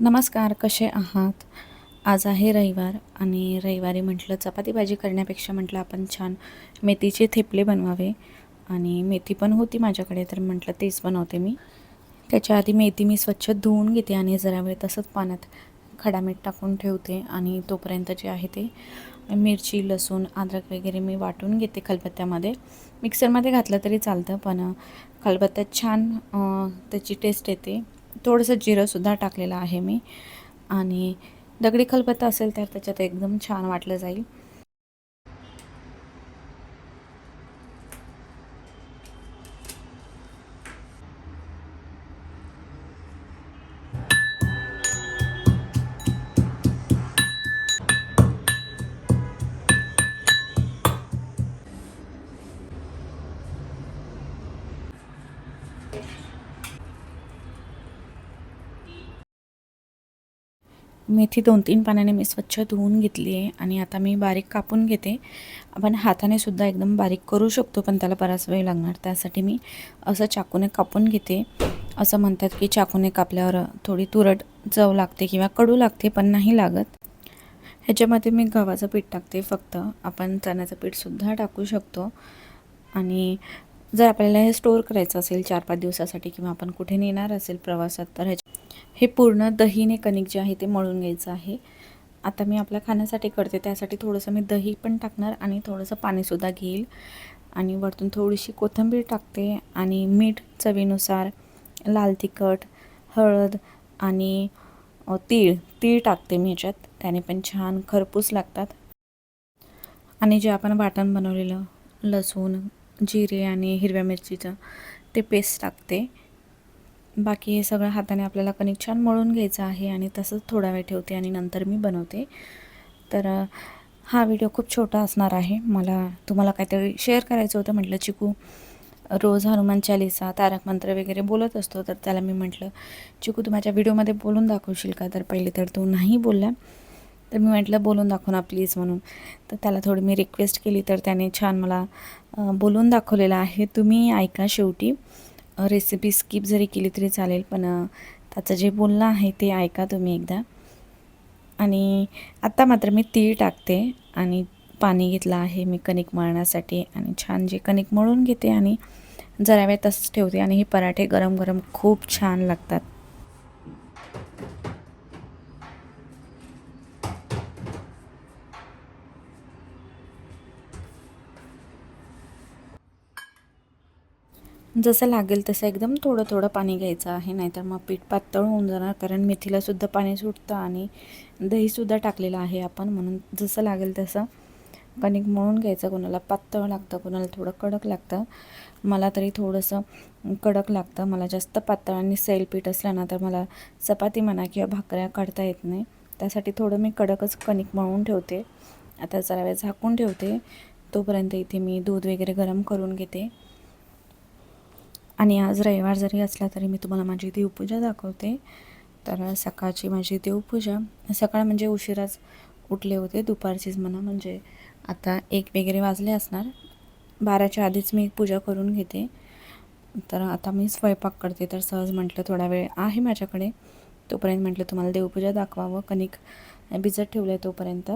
नमस्कार कसे आहात? आज आहे रविवार आणि रविवारी म्हटलं चपाती भाजी करण्यापेक्षा म्हटलं आपण छान मेथीचे थेपले बनवावे. आणि मेथी पण होती माझ्याकडे तर म्हटलं तेच बनवते मी. त्याच्या आधी मेथी मी स्वच्छ धुवून घेते आणि जरा वेळ तसंच पाण्यात खडा मीठ टाकून ठेवते आणि तोपर्यंत जे आहे ते मिरची लसूण अद्रक वगैरे मी वाटून घेते खलबत्त्यामध्ये. मिक्सरमध्ये घातलं तरी चालतं पण खलबत्त्यात छान त्याची टेस्ट येते. थोडंसं जिरंसुद्धा टाकलेलं आहे मी. आणि दगडी खलबत्ता असेल तर त्याच्यात एकदम छान वाटलं जाईल. मेथी दोन तीन पाण्याने मी स्वच्छ धुवून घेतली आहे आणि आता मी बारीक कापून घेते. आपण हाताने सुद्धा एकदम बारीक करू शकतो पण त्याला बराच वेळ लागणार. त्यासाठी मी असं चाकूने कापून घेते. असं म्हणतात की चाकूने कापल्यावर थोडी तुरट चव लागते किंवा कडू लागते पण नाही लागत. ह्याच्यामध्ये मी गव्हाचं पीठ टाकते फक्त. आपण चण्याचं पीठसुद्धा टाकू शकतो. आणि जर आपल्याला हे स्टोअर करायचं असेल चार पाच दिवसासाठी किंवा आपण कुठे नेणार असेल प्रवासात तर ह्याच्या हे पूर्ण दहीने कणिक जे आहे ते मळून घ्यायचं आहे. आता मी आपल्या खाण्यासाठी करते त्यासाठी थोडंसं मी दही पण टाकणार आणि थोडंसं पाणीसुद्धा घेईल. आणि वरतून थोडीशी कोथिंबीर टाकते आणि मीठ चवीनुसार लाल तिखट हळद आणि तीळ तीळ टाकते मी ह्याच्यात त्याने पण छान खरपूस लागतात. आणि जे आपण वाटण बनवलेलं लसूण जिरे आणि हिरव्या मिरचीचं ते पेस्ट टाकते. बाकी हे सगळं हाताने आपल्याला कणिक छान मळून घ्यायचं आहे आणि तसंच थोडा वेळ ठेवते आणि नंतर मी बनवते. तर हा व्हिडिओ खूप छोटा असणार आहे. मला तुम्हाला काहीतरी शेअर करायचं होतं. म्हटलं चिकू रोज हनुमान चालिसा तारक मंत्र वगैरे बोलत असतो. तर त्याला मी म्हटलं चिकू तू माझ्या व्हिडिओमध्ये बोलून दाखवशील का? तर पहिले तर तो नाही बोलला. तर मी म्हटलं बोलून दाखव ना प्लीज म्हणून. तर त्याला थोडी मी रिक्वेस्ट केली. तर त्याने छान मला बोलून दाखवलेलं आहे. तुम्ही ऐका शेवटी. रेसिपी स्किप जरी केली तरी चालेल पण त्याचं जे बोलणं आहे ते ऐका तुम्ही एकदा. आणि आत्ता मात्र मी तीळ टाकते आणि पाणी घेतलं आहे मी कणिक मळण्यासाठी आणि छान जे कणिक मळून घेते आणि जरा वेळ तसंच ठेवते आणि हे पराठे गरम गरम खूप छान लागतात. जसं लागेल तसं एकदम थोडं थोडं पाणी घ्यायचं आहे नाहीतर मग पीठ पातळ होऊन जाणार. कारण मेथीलासुद्धा पाणी सुटतं आणि दहीसुद्धा टाकलेलं आहे आपण म्हणून जसं लागेल तसं. कणिक मळून घ्यायचं कोणाला पातळ लागतं कोणाला थोडं कडक लागतं. मला तरी थोडंसं कडक लागतं मला जास्त पातळ आणि सैल पीठ असलं ना तर मला चपाती म्हणा किंवा भाकऱ्या काढता येत नाही. त्यासाठी थोडं मी कडकच कणिक मळून ठेवते. आता जरा वेळ झाकून ठेवते. तोपर्यंत इथे मी दूध वगैरे गरम करून घेते. आणि आज रविवार जरी असला तरी मी तुम्हाला माझी देवपूजा दाखवते. तर सकाळची माझी देवपूजा. सकाळ म्हणजे उशिराच उठले होते दुपारचीच म्हणा म्हणजे आता एक वगैरे वाजले असणार. बाराच्या आधीच मी पूजा करून घेते. तर आता मी स्वयंपाक करते तर सहज म्हटलं थोडा वेळ आहे माझ्याकडे. तोपर्यंत म्हटलं तुम्हाला देवपूजा दाखवावं. कणिक भिजत ठेवलं आहे तोपर्यंत.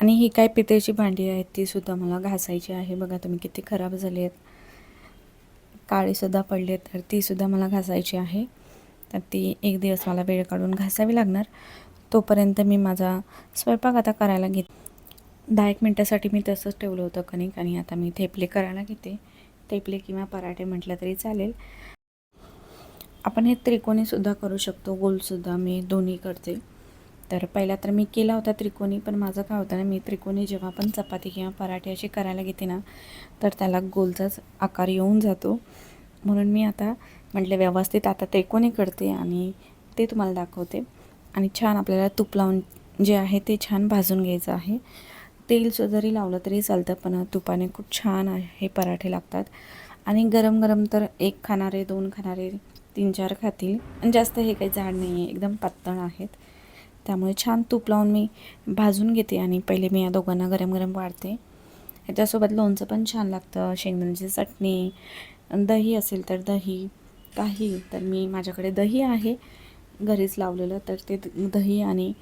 आणि ही काय पितेची भांडी आहेत तीसुद्धा मला घासायची आहे. बघा तुम्ही किती खराब झाली आहेत. काळीसुद्धा पडली तर तीसुद्धा मला घासायची आहे. तर ती एक दिवस मला वेळ काढून घासावी लागणार. तोपर्यंत मी माझा स्वयंपाक आता करायला घेत दहा एक मिनटासाठी मी तसंच ठेवलं होतं कणिक आणि आता मी थेपले करायला घेते. थेपले किंवा पराठे म्हटलं तरी चालेल. आपण हे त्रिकोणीसुद्धा करू शकतो. गोलसुद्धा मी दोन्ही करते. तर पहिला तर मी केला होता त्रिकोणी पण माझं काय होतं ना मी त्रिकोणी जेव्हा पण चपाती किंवा पराठे अशी करायला घेते ना तर त्याला गोलचाच आकार येऊन जातो. म्हणून मी आता म्हटलं व्यवस्थित आता त्रिकोणी करते आणि ते तुम्हाला दाखवते. आणि छान आपल्याला तूप लावून जे आहे ते छान भाजून घ्यायचं आहे. तेल जरी लावलं तरी चालतं पण तुपाने खूप छान हे पराठे लागतात. आणि गरम गरम तर एक खाणारे दोन खाणारे तीन चार खातील. आणि जास्त हे काही जाड नाही आहे एकदम पातळ आहेत. त्यामुळे छान तूप लावून मी भाजून घेते आणि पहिले मी या दोघांना गरम गरम वाढते. ह्याच्यासोबत लोणचं पण छान लागतं शेंगदाण्याची चटणी दही असेल तर दही काही तर मी माझ्याकडे दही आहे घरीच लावलेलं तर ते द- दही आणि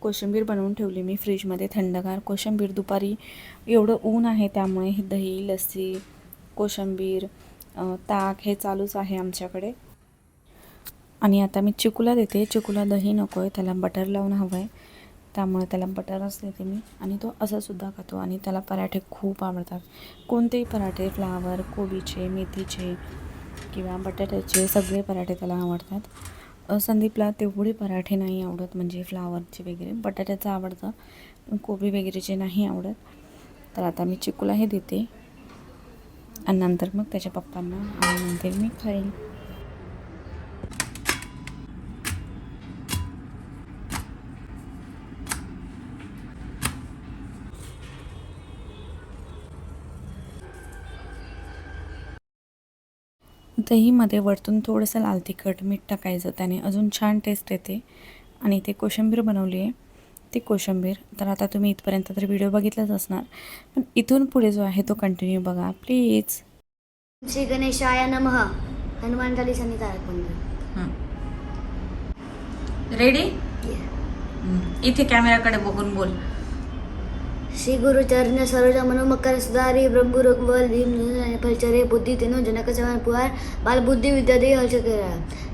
कोशिंबीर बनवून ठेवली मी फ्रीजमध्ये. थंडगार कोशिंबीर दुपारी एवढं ऊन आहे त्यामुळे दही लस्सी कोशिंबीर ताक हे चालूच आहे आमच्याकडे. आणि आता मी चिकूला देते. चिकूला दही नको आहे त्याला बटर लावून हवं आहे. त्यामुळे त्याला बटरच देते मी. आणि तो असंसुद्धा खातो आणि त्याला पराठे खूप आवडतात. कोणतेही पराठे फ्लावर कोबीचे मेथीचे किंवा बटाट्याचे सगळे पराठे त्याला आवडतात. संदीपला तेवढे पराठे नाही आवडत म्हणजे फ्लावरचे वगैरे. बटाट्याचं आवडतं पण कोबी वगैरेचे नाही आवडत. तर आता मी चिकूला हे देते. आणि नंतर मग त्याच्या पप्पांना आणि नंतर मी खाईन. दहीमध्ये वरतून थोडंसं लाल तिखट मीठ टाकायचं त्याने अजून छान टेस्ट येते. आणि ते कोशिंबीर बनवली आहे. ती कोशिंबीर तर आता तुम्ही इथपर्यंत तर व्हिडिओ बघितलाच असणार. पण इथून पुढे जो आहे तो कंटिन्यू बघा प्लीज श्री गणेशाय नमः. हनुमान चालीसानी तारक मंत्र रेडी इथे कॅमेराकडे बघून बोल. श्री गुरु चरण सरोज मनो मकर सुधारी ब्रह्म रघुवल भीम फलचरे बुद्धि तेनो जनक समान पुहार बाल बुद्धि विद्या दे हर्ष करा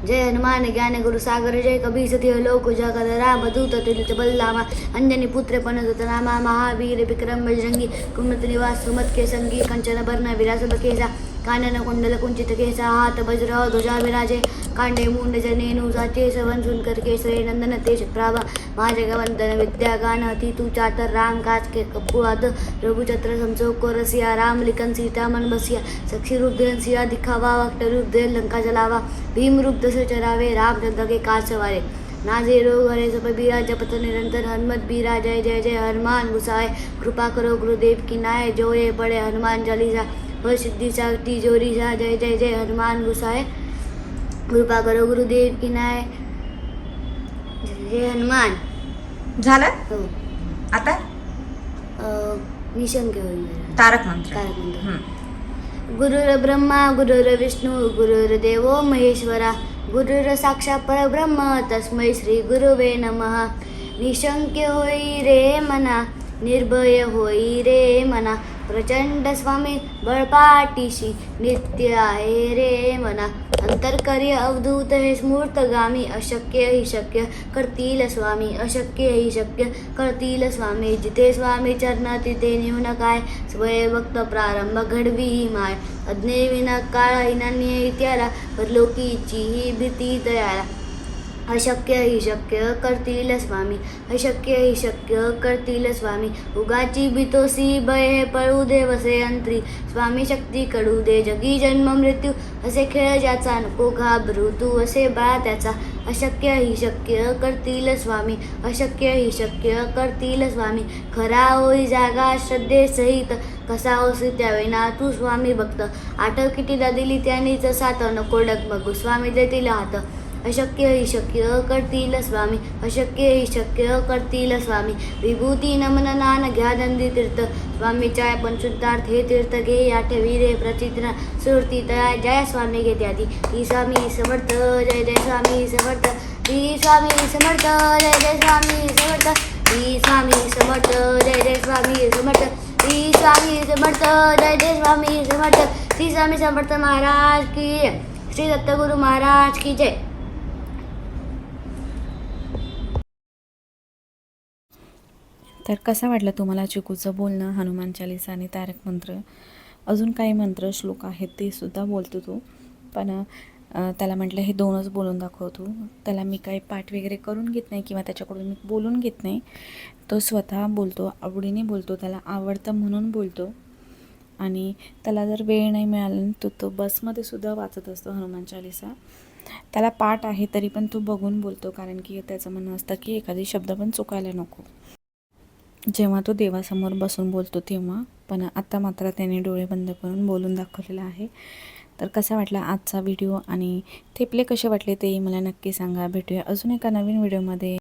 जय हनुमान ज्ञान गुरु सागर जय कबीर सती लोक उजागर राम दूत तुलित बल्लामा अंजनी पुत्र पनत रामा महावीर विक्रम बजरंगी कुमत निवास सुमत के संगी कंचन वर्ण विरास बकेसा कानन कुंडल कुंचित केसा हाथ वज्र ध्वजा विराजे कांडे मुंड जनेनु जाचे सवन सुनकर केसरे नंदन तेज प्राभा महाजगवंदन विद्या गान अति तू चातर राम काज के कपुआद रघुचत्र को रसिया राम लिखन सीता मन बसिया सखी रूप धन सिया दिखावा वक्त रूप दे लंका जलावा भीम रूप दस चरावे राम चंद्र के काज सवारे। नाजे रोग हरे सब बीरा जपत निरंतर हनुमत बीरा जय जय जय हनुमान गुसाए कृपा करो गुरुदेव की नाय जोरे पड़े हनुमान चालीसा वह सिद्धि शक्ति जोरी सा जय जय जय हनुमान गुसाए। कृपा करो गुरुदेव की जय जय हनुमान. झालं? हो. आता? अं, निशंक होईल तारक मंत्र. काय म्हणतो हम्म. गुरुर ब्रह्मा गुरुर विष्णू गुरुर्देवो महेश्वरा. गुरुर साक्षात परब्रह्म तस्मै श्री गुरुवे नमः. निशंक्य होई रे मना निर्भय होई रे मना. प्रचंड स्वामी बळपाटीशी नित्य आहे रे मना. अंतरकार्य अवधूत हे स्मूर्तगामी अशक्य ही शक्य करतील स्वामी अशक्य ही शक्य करतील स्वामी जिथे स्वामी चरण तिथे नेऊन काय स्वयंभक्त प्रारंभ घडवी ही माय अज्ञे विना काळ हिनान्य इत्याला परलोकीची ही भीती तयारा अशक्य ही शक्य करतील स्वामी. अशक्य ही शक्य करतील स्वामी. उगाची बितोसी भय पळू दे वसे अंतरी. स्वामी शक्ती कडू दे जगी जन्म मृत्यू. असे खेळ ज्याचा नको घाबरू तू असे बाळ त्याचा. अशक्य ही शक्य करतील स्वामी. अशक्य ही शक्य करतील स्वामी. खरा होई जागा श्रद्धे सहित. कसा होसी त्यावेळी तू स्वामी भक्त. आठव कितीदा दिली त्यांनीच सात नको डगमगू स्वामी देतील हात. अशक्य ही शक्य करतील स्वामी अशक्य ही शक्य करतील स्वामी. विभूती नमन नान घ्या नंदी तीर्थ. स्वामीच्या पंचुद्धार्थ हे तीर्थ घे आठवी रे प्रचित्र. सुरती तया जय स्वामी घेते आधी ही स्वामी समर्थ जय जय स्वामी समर्थ. ही स्वामी समर्थ जय जय स्वामी समर्थ. ही स्वामी समर्थ जय जय स्वामी समर्थ. ही स्वामी समर्थ जय जय स्वामी समर्थ. श्री स्वामी समर्थ महाराज की जय. श्री दत्तगुरु महाराज की जय. तर कसा वाटला तुम्हाला चिकूचं बोलणं हनुमान चालिसा आणि तारक मंत्र? अजून काही मंत्र श्लोक आहेत ते सुद्धा बोलतो तो. पण त्याला म्हटलं हे दोनच बोलून दाखवतो. त्याला मी काही पाठ वगैरे करून घेत नाही किंवा त्याच्याकडून मी बोलून घेत नाही. तो स्वतः बोलतो आवडीने बोलतो त्याला आवडतं म्हणून बोलतो. आणि त्याला जर वेळ नाही मिळाला ना, तो तो बसमध्ये सुद्धा वाचत असतो हनुमान चालिसा. त्याला पाठ आहे तरी पण तो बघून बोलतो कारण की त्याचं म्हणणं असतं की एखादी शब्द पण चुकायला नको. जेव्हा तो देवासमोर बसून बोलतो तेव्हा पण आत्ता मात्र त्याने डोळे बंद करून बोलून दाखवलेलं आहे. तर कसा वाटला आजचा व्हिडिओ आणि थेपले कसे वाटले तेही मला नक्की सांगा. भेटूया अजून एका नवीन व्हिडिओमध्ये.